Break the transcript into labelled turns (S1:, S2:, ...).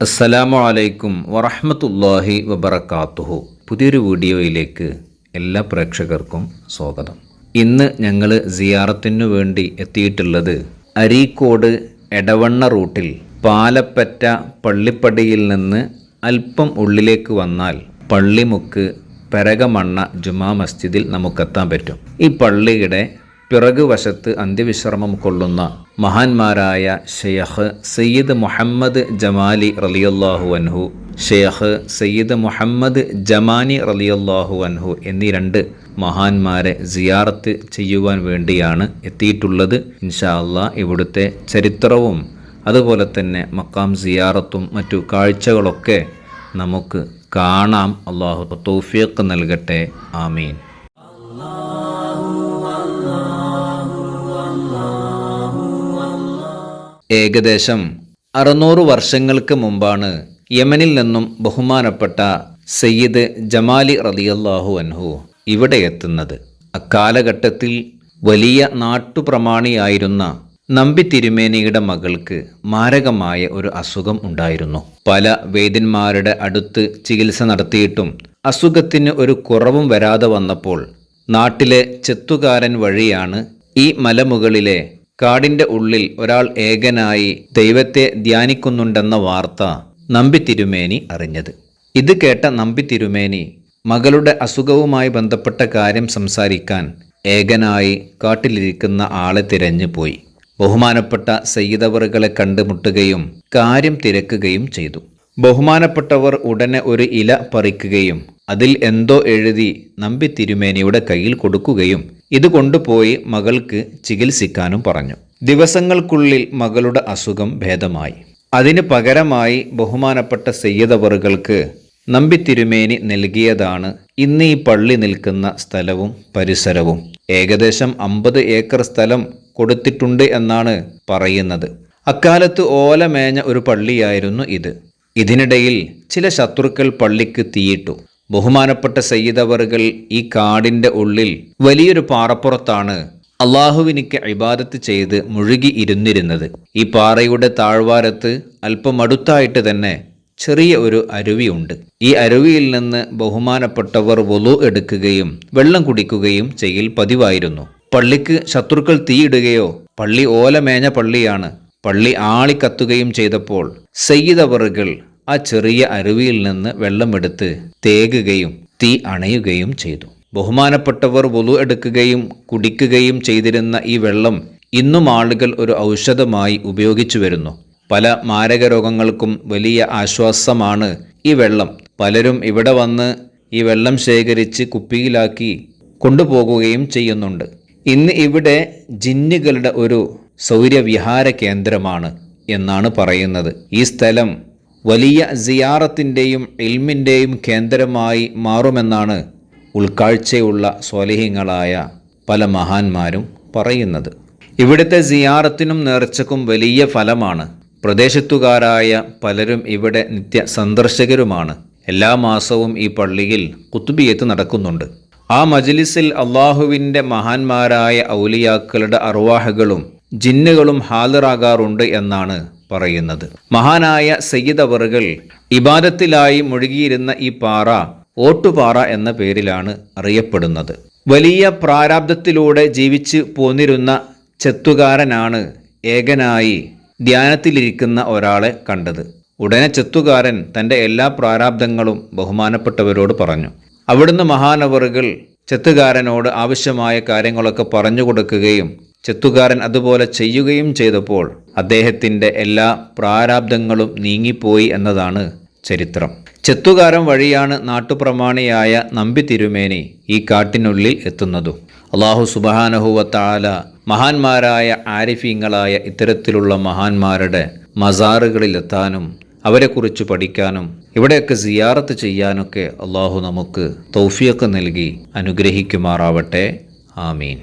S1: അസ്സലാമു അലൈക്കും വറഹമത്തല്ലാഹി വബർക്കാത്തുഹു പുതിയൊരു വീഡിയോയിലേക്ക് എല്ലാ പ്രേക്ഷകർക്കും സ്വാഗതം. ഇന്ന് ഞങ്ങൾ സിയാറത്തിനു വേണ്ടി എത്തിയിട്ടുള്ളത് അരീക്കോട് എടവണ്ണ റൂട്ടിൽ പാലപ്പറ്റ പള്ളിപ്പടിയിൽ നിന്ന് അല്പം ഉള്ളിലേക്ക് വന്നാൽ പള്ളിമുക്ക് പെരകമണ്ണ ജുമാ മസ്ജിദിൽ നമുക്കെത്താൻ പറ്റും. ഈ പള്ളിയുടെ പിറകുവശത്ത് അന്ത്യവിശ്രമം കൊള്ളുന്ന മഹാന്മാരായ ഷെയ്ഖ് സയ്യിദ് മുഹമ്മദ് ജമാലി റലിയല്ലാഹു അൻഹു ഷെയ്ഖ് സയ്യിദ് മുഹമ്മദ് ജമാനി റലിയല്ലാഹു അൻഹു എന്നീ രണ്ട് മഹാന്മാരെ സിയാറത്ത് ചെയ്യുവാൻ വേണ്ടിയാണ് എത്തിയിട്ടുള്ളത്. ഇൻഷാ അള്ളാ ഇവിടുത്തെ ചരിത്രവും അതുപോലെ തന്നെ മക്കാം സിയാറത്തും മറ്റു കാഴ്ചകളൊക്കെ നമുക്ക് കാണാം. അള്ളാഹു തൗഫീഖ് നൽകട്ടെ. ആമീൻ. ഏകദേശം അറുന്നൂറ് വർഷങ്ങൾക്ക് മുമ്പാണ് യമനിൽ നിന്നും ബഹുമാനപ്പെട്ട സയ്യിദ് ജമാലി റലിയല്ലാഹു അൻഹു ഇവിടെ എത്തുന്നത്. അക്കാലഘട്ടത്തിൽ വലിയ നാട്ടുപ്രമാണിയായിരുന്ന നമ്പി തിരുമേനിയുടെ മകൾക്ക് മാരകമായ ഒരു അസുഖം ഉണ്ടായിരുന്നു. പല വൈദ്യന്മാരുടെ അടുത്ത് ചികിത്സ നടത്തിയിട്ടും അസുഖത്തിന് ഒരു കുറവും വരാതെ വന്നപ്പോൾ നാട്ടിലെ ചെത്തുകാരൻ വഴിയാണ് ഈ മലമുകളിലെ കാടിന്റെ ഉള്ളിൽ ഒരാൾ ഏകനായി ദൈവത്തെ ധ്യാനിക്കുന്നുണ്ടെന്ന വാർത്ത നമ്പി തിരുമേനി അറിഞ്ഞത്. ഇത് കേട്ട നമ്പി തിരുമേനി മകളുടെ അസുഖവുമായി ബന്ധപ്പെട്ട കാര്യം സംസാരിക്കാൻ ഏകനായി കാട്ടിലിരിക്കുന്ന ആളെ തിരഞ്ഞു പോയി. ബഹുമാനപ്പെട്ട സയ്യിദവറുകളെ കണ്ടുമുട്ടുകയും കാര്യം തിരക്കുകയും ചെയ്തു. ബഹുമാനപ്പെട്ടവർ ഉടനെ ഒരു ഇല പറിക്കുകയും അതിൽ എന്തോ എഴുതി നമ്പി തിരുമേനിയുടെ കയ്യിൽ കൊടുക്കുകയും ഇത് കൊണ്ടുപോയി മകൾക്ക് ചികിത്സിക്കാനും പറഞ്ഞു. ദിവസങ്ങൾക്കുള്ളിൽ മകളുടെ അസുഖം ഭേദമായി. അതിന് പകരമായി ബഹുമാനപ്പെട്ട സയ്യദവറുകൾക്ക് നമ്പി തിരുമേനി നൽകിയതാണ് ഇന്ന് ഈ പള്ളി നിൽക്കുന്ന സ്ഥലവും പരിസരവും. ഏകദേശം അമ്പത് ഏക്കർ സ്ഥലം കൊടുത്തിട്ടുണ്ട് എന്നാണ് പറയുന്നത്. അക്കാലത്ത് ഓലമേഞ്ഞ ഒരു പള്ളിയായിരുന്നു ഇത്. ഇതിനിടയിൽ ചില ശത്രുക്കൾ പള്ളിക്ക് തീയിട്ടു. ബഹുമാനപ്പെട്ട സയ്യിദവറുകൾ ഈ കാടിന്റെ ഉള്ളിൽ വലിയൊരു പാറപ്പുറത്താണ് അള്ളാഹുവിനിക്ക് ഇബാദത്ത് ചെയ്ത് മുഴുകി ഇരുന്നിരുന്നത്. ഈ പാറയുടെ താഴ്വാരത്ത് അല്പം അടുത്തായിട്ട് തന്നെ ചെറിയ ഒരു അരുവിയുണ്ട്. ഈ അരുവിയിൽ നിന്ന് ബഹുമാനപ്പെട്ടവർ വൊലു എടുക്കുകയും വെള്ളം കുടിക്കുകയും ചെയ്യൽ പതിവായിരുന്നു. പള്ളിക്ക് ശത്രുക്കൾ തീയിടുകയോ പള്ളി ഓലമേഞ്ഞ പള്ളിയാണ്. പള്ളി ആളിക്കത്തുകയും ചെയ്തപ്പോൾ സയ്യിദവറുകൾ ആ ചെറിയ അരുവിയിൽ നിന്ന് വെള്ളമെടുത്ത് തേകുകയും തീ അണയുകയും ചെയ്തു. ബഹുമാനപ്പെട്ടവർ വൊലു എടുക്കുകയും കുടിക്കുകയും ചെയ്തിരുന്ന ഈ വെള്ളം ഇന്നും ആളുകൾ ഒരു ഔഷധമായി ഉപയോഗിച്ചു വരുന്നു. പല മാരക രോഗങ്ങൾക്കും വലിയ ആശ്വാസമാണ് ഈ വെള്ളം. പലരും ഇവിടെ വന്ന് ഈ വെള്ളം ശേഖരിച്ച് കുപ്പിയിലാക്കി കൊണ്ടുപോകുകയും ചെയ്യുന്നുണ്ട്. ഇന്ന് ഇവിടെ ജിന്നുകളുടെ ഒരു സൗര്യവിഹാര കേന്ദ്രമാണ് എന്നാണ് പറയുന്നത്. ഈ സ്ഥലം വലിയ സിയാറത്തിന്റെയും ഇൽമിന്റെയും കേന്ദ്രമായി മാറുമെന്നാണ് ഉൾക്കാഴ്ചയുള്ള സ്വലഹിങ്ങളായ പല മഹാന്മാരും പറയുന്നത്. ഇവിടുത്തെ സിയാറത്തിനും നേർച്ചക്കും വലിയ ഫലമാണ്. പ്രദേശത്തുകാരായ പലരും ഇവിടെ നിത്യ സന്ദർശകരുമാണ് എല്ലാ മാസവും ഈ പള്ളിയിൽ കുത്തുബിയത്ത് നടക്കുന്നുണ്ട്. ആ മജ്ലിസിൽ അള്ളാഹുവിന്റെ മഹാന്മാരായ ഔലിയാക്കളുടെ അറുവാഹകളും ജിന്നുകളും ഹാജറാകാറുണ്ട് എന്നാണ് പറയുന്നത്. മഹാനായ സയ്യിദ് അവറുകൾ ഇബാദത്തിലായി മുഴുകിയിരുന്ന ഈ പാറ ഓട്ടുപാറ എന്ന പേരിലാണ് അറിയപ്പെടുന്നത്. വലിയ പ്രാരാബ്ദത്തിലൂടെ ജീവിച്ച് പോന്നിരുന്ന ചെത്തുകാരനാണ് ഏകനായി ധ്യാനത്തിലിരിക്കുന്ന ഒരാളെ കണ്ടത്. ഉടനെ ചെത്തുകാരൻ തന്റെ എല്ലാ പ്രാരാബ്ദങ്ങളും ബഹുമാനപ്പെട്ടവരോട് പറഞ്ഞു. അവിടുന്ന് മഹാനവറുകൾ ചെത്തുകാരനോട് ആവശ്യമായ കാര്യങ്ങളൊക്കെ പറഞ്ഞു കൊടുക്കുകയും ചെത്തുകാരൻ അതുപോലെ ചെയ്യുകയും ചെയ്തപ്പോൾ അദ്ദേഹത്തിന്റെ എല്ലാ പ്രാരാബ്ദങ്ങളും നീങ്ങിപ്പോയി എന്നതാണ് ചരിത്രം. ചെത്തുകാരൻ വഴിയാണ് നാട്ടുപ്രമാണിയായ നമ്പി തിരുമേനി ഈ കാട്ടിനുള്ളിൽ എത്തുന്നതും. അള്ളാഹു സുബാനഹുവത്താല മഹാന്മാരായ ആരിഫീങ്ങളായ ഇത്തരത്തിലുള്ള മഹാന്മാരുടെ മസാറുകളിലെത്താനും അവരെക്കുറിച്ച് പഠിക്കാനും ഇവിടെയൊക്കെ സിയാറത്ത് ചെയ്യാനൊക്കെ അള്ളാഹു നമുക്ക് തൗഫിയൊക്കെ നൽകി അനുഗ്രഹിക്കുമാറാവട്ടെ. ആമീൻ.